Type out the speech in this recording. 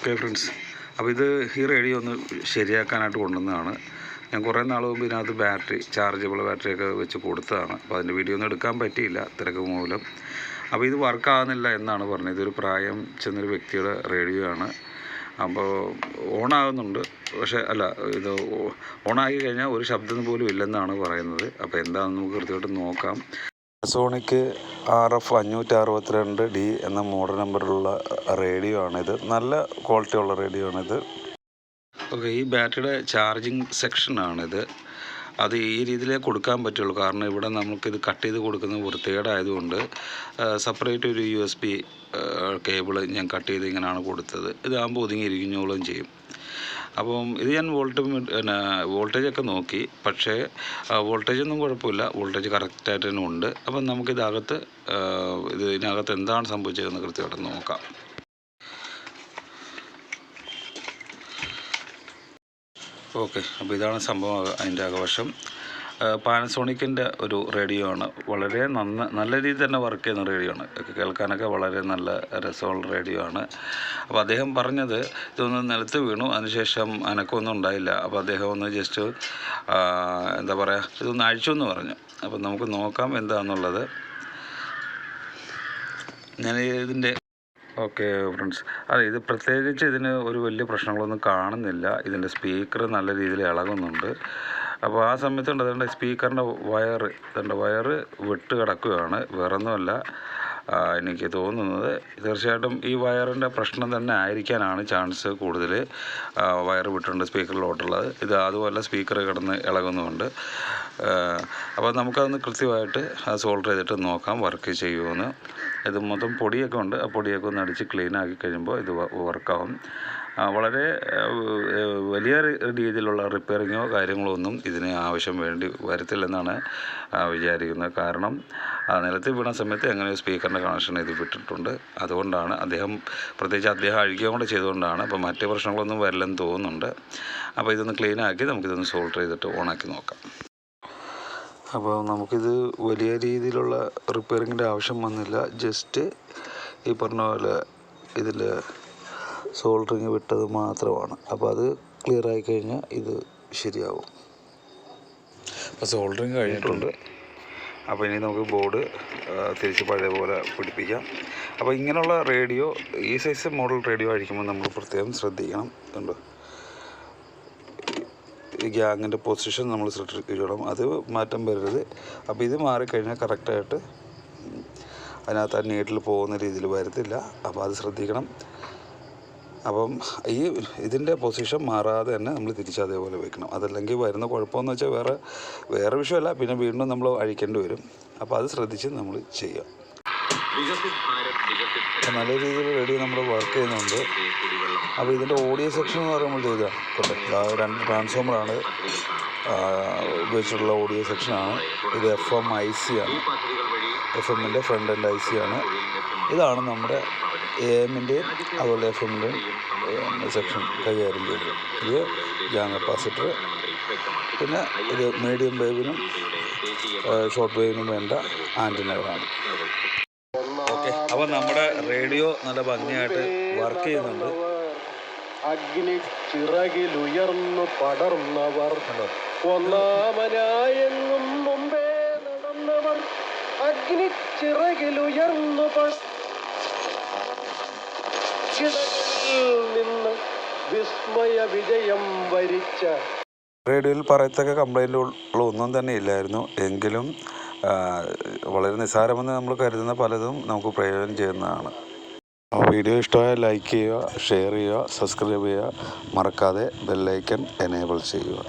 Okay friends അപ്പോൾ ഇത് ഈ റേഡിയോ ഒന്ന് ശരിയാക്കാനായിട്ട് കൊണ്ടുവന്നതാണ്. ഞാൻ കുറേ നാൾ മുമ്പ് ഇതിനകത്ത് ബാറ്ററി ചാർജബിൾ ബാറ്ററി ഒക്കെ വെച്ച് കൊടുത്തതാണ്. അപ്പോൾ അതിന്റെ വീഡിയോ ഒന്നും എടുക്കാൻ പറ്റിയില്ല തിരക്ക് മൂലം. അപ്പോൾ ഇത് വർക്ക് ആകുന്നില്ല എന്നാണ് പറഞ്ഞത്. ഇതൊരു പ്രായം ചെന്നൊരു വ്യക്തിയുടെ റേഡിയോ ആണ്. അപ്പോൾ ഓണാകുന്നുണ്ട്. പക്ഷേ അല്ല ഇത് ഓണാക്കി കഴിഞ്ഞാൽ ഒരു ശബ്ദം പോലും ഇല്ലെന്നാണ് പറയുന്നത്. അപ്പോൾ എന്താണെന്ന് നമുക്ക് കൃത്യമായിട്ട് നോക്കാം. സോണിക്ക് ആർ എഫ് അഞ്ഞൂറ്റി അറുപത്തിരണ്ട് ഡി എന്ന മോഡൽ നമ്പറിലുള്ള റേഡിയോ ആണിത്. നല്ല ക്വാളിറ്റി ഉള്ള റേഡിയോ ആണിത്. ഓക്കെ ഈ ബാറ്ററിയുടെ ചാർജിങ് സെക്ഷനാണിത് അത് ഈ രീതിയിലേ കൊടുക്കാൻ പറ്റുള്ളൂ. കാരണം ഇവിടെ നമുക്കിത് കട്ട് ചെയ്ത് കൊടുക്കുന്നത് വൃത്തികേടായതുകൊണ്ട് സെപ്പറേറ്റ് ഒരു യു എസ് ബി കേബിൾ ഞാൻ കട്ട് ചെയ്ത് ഇങ്ങനെയാണ് കൊടുത്തത്. ഇതാകുമ്പോൾ ഒതുങ്ങി ഇരിക്കുന്നോളും ചെയ്യും. അപ്പം ഇത് ഞാൻ വോൾട്ട് പിന്നെ വോൾട്ടേജ് ഒക്കെ നോക്കി. പക്ഷേ വോൾട്ടേജ് ഒന്നും കുഴപ്പമില്ല. വോൾട്ടേജ് കറക്റ്റായിട്ട് തന്നെ ഉണ്ട്. അപ്പം നമുക്കിതകത്ത് ഇത് ഇതിനകത്ത് എന്താണ് സംഭവിച്ചതെന്ന് കൃത്യമായിട്ട് നോക്കാം. ഓക്കെ. അപ്പോൾ ഇതാണ് സംഭവം അതിന്റെ അകവശം പാനസോണിക്കിന്റെ ഒരു റേഡിയോ ആണ്. വളരെ നന്ന നല്ല രീതിയിൽ തന്നെ വർക്ക് ചെയ്യുന്ന റേഡിയോ ആണ്. കേൾക്കാനൊക്കെ വളരെ നല്ല രസമുള്ള റേഡിയോ ആണ്. അപ്പോൾ അദ്ദേഹം പറഞ്ഞത് ഇതൊന്ന് നിലത്ത് വീണു അതിനുശേഷം അനക്കൊന്നും ഉണ്ടായില്ല. അപ്പോൾ അദ്ദേഹം ഒന്ന് ജസ്റ്റ് എന്താ പറയുക ഇതൊന്ന് അഴിച്ചു എന്ന് പറഞ്ഞു. അപ്പോൾ നമുക്ക് നോക്കാം എന്താണെന്നുള്ളത് ഞാൻ ഇതിന്റെ ഓക്കെ ഫ്രണ്ട്സ് അതെ ഇത് പ്രത്യേകിച്ച് ഇതിന് ഒരു വലിയ പ്രശ്നങ്ങളൊന്നും കാണുന്നില്ല. ഇതിന്റെ സ്പീക്കർ നല്ല രീതിയിൽ ഇളകുന്നുണ്ട്. അപ്പോൾ ആ സമയത്ത് അതുകൊണ്ട് സ്പീക്കറിന്റെ വയർ ഇതുണ്ട് വയർ വിട്ട് കിടക്കുകയാണ്. വേറൊന്നുമല്ല. എനിക്ക് തോന്നുന്നത് തീർച്ചയായിട്ടും ഈ വയറിന്റെ പ്രശ്നം തന്നെ ആയിരിക്കാനാണ് ചാൻസ് കൂടുതൽ വയർ വിട്ടുണ്ട് സ്പീക്കറിലോട്ടുള്ളത്. ഇത് അതുപോലെ സ്പീക്കർ കിടന്ന് ഇളകുന്നുമുണ്ട്. അപ്പോൾ നമുക്കതൊന്ന് കൃത്യമായിട്ട് സോൾവ് ചെയ്തിട്ട് നോക്കാം വർക്ക് ചെയ്യുമെന്ന് ഇത് മൊത്തം പൊടിയൊക്കെ ഉണ്ട്. ആ പൊടിയൊക്കെ ഒന്ന് അടിച്ച് ക്ലീൻ ആക്കി കഴിയുമ്പോൾ ഇത് വർക്കാവും വളരെ വലിയ രീതിയിലുള്ള റിപ്പയറിങ്ങോ കാര്യങ്ങളോ ഒന്നും ഇതിന് ആവശ്യം വേണ്ടി വരത്തില്ലെന്നാണ് വിചാരിക്കുന്നത് കാരണം. നിലത്ത് വീണ സമയത്ത് എങ്ങനെ സ്പീക്കറിന്റെ കണക്ഷൻ ഇത് വിട്ടിട്ടുണ്ട്. അതുകൊണ്ടാണ് അദ്ദേഹം പ്രത്യേകിച്ച് അദ്ദേഹം അഴുകിയും കൂടെ ചെയ്തുകൊണ്ടാണ് അപ്പോൾ മറ്റ് പ്രശ്നങ്ങളൊന്നും വരില്ലെന്ന് തോന്നുന്നുണ്ട്. അപ്പോൾ ഇതൊന്ന് ക്ലീൻ ആക്കി നമുക്കിതൊന്ന് സോൾട്ട് ചെയ്തിട്ട് ഓണാക്കി നോക്കാം. അപ്പോൾ നമുക്കിത് വലിയ രീതിയിലുള്ള റിപ്പയറിങ്ങിന്റെ ആവശ്യം വന്നില്ല. ജസ്റ്റ് ഈ പറഞ്ഞ പോലെ ഇതിൽ സോൾഡറിങ് വിട്ടത് മാത്രമാണ്. അപ്പോൾ അത് ക്ലിയർ ആയി കഴിഞ്ഞാൽ ഇത് ശരിയാവും. അപ്പോൾ സോൾഡറിങ് കഴിഞ്ഞിട്ടുണ്ട്. അപ്പോൾ ഇനി നമുക്ക് ബോർഡ് തിരിച്ച് പഴയ പോലെ പിടിപ്പിക്കാം. അപ്പോൾ ഇങ്ങനെയുള്ള റേഡിയോ ഈ സൈസ് മോഡൽ റേഡിയോ അഴിക്കുമ്പോൾ നമ്മൾ പ്രത്യേകം ശ്രദ്ധിക്കണം. കണ്ടോ ഗ്യാങ്ങിന്റെ പൊസിഷൻ നമ്മൾ ശ്രദ്ധിക്കണം. അത് മാറ്റം വരരുത്. അപ്പോൾ ഇത് മാറിക്കഴിഞ്ഞാൽ കറക്റ്റായിട്ട് അതിനകത്ത് ആ നീട്ടിൽ പോകുന്ന രീതിയിൽ വരത്തില്ല. അപ്പോൾ അത് ശ്രദ്ധിക്കണം. അപ്പം ഈ ഇതിന്റെ പൊസിഷൻ മാറാതെ തന്നെ നമ്മൾ തിരിച്ച് അതേപോലെ വെക്കണം. അതല്ലെങ്കിൽ വരുന്ന കുഴപ്പമെന്ന് വെച്ചാൽ വേറെ വേറെ വിഷയമല്ല. പിന്നെ വീണ്ടും നമ്മൾ അഴിക്കേണ്ടി വരും. അപ്പോൾ അത് ശ്രദ്ധിച്ച് നമ്മൾ ചെയ്യാം. നല്ല രീതിയിൽ റെഡി നമ്മൾ വർക്ക് ചെയ്യുന്നുണ്ട്. അപ്പോൾ ഇതിന്റെ ഓഡിയോ സെക്ഷൻ എന്ന് പറയുമ്പോൾ കണ്ടോ? രണ്ട് ട്രാൻസ്ഫോമറാണ് ഉപയോഗിച്ചിട്ടുള്ള ഓഡിയോ സെക്ഷനാണ് ഇത് എഫ് എം ഐ സി ആണ്. എഫ് എമ്മിന്റെ ഫ്രണ്ട് ആൻഡ് ഐ സി ആണ്. ഇതാണ് നമ്മുടെ എ എമ്മിന്റെയും അതുപോലെ എഫ് എമ്മിന്റെയും സെക്ഷൻ കൈകാര്യം ചെയ്തു. ഇത് ജാങ് കപ്പാസിറ്റർ. പിന്നെ ഇത് മീഡിയം വേവിനും ഷോർട്ട് വേവിനും വേണ്ട ആന്റിനകളാണ്. ഓക്കെ അപ്പോൾ നമ്മുടെ റേഡിയോ നല്ല ഭംഗിയായിട്ട് വർക്ക് ചെയ്യുന്നുണ്ട്. അഗ്നി ചിറകിലുയർന്നു പടർന്നവർ ഒന്നാമനായെന്നും മുമ്പേ നടന്നവർ അഗ്നി ചിറകിലുയർന്നു വിസ്മയ വിജയം വരിച്ച റേഡിയോയിൽ പറയത്തക്ക കംപ്ലൈന്റുകളൊന്നും തന്നെ ഇല്ലായിരുന്നു. എങ്കിലും വളരെ നിസ്സാരമെന്ന് നമ്മൾ കരുതുന്ന പലതും നമുക്ക് പ്രയോജനം ചെയ്യുന്നതാണ്. വീഡിയോ ഇഷ്ടമായ ലൈക്ക് ചെയ്യുക ഷെയർ ചെയ്യുക സബ്സ്ക്രൈബ് ചെയ്യുക. മറക്കാതെ ബെല്ലൈക്കൺ എനേബിൾ ചെയ്യുക.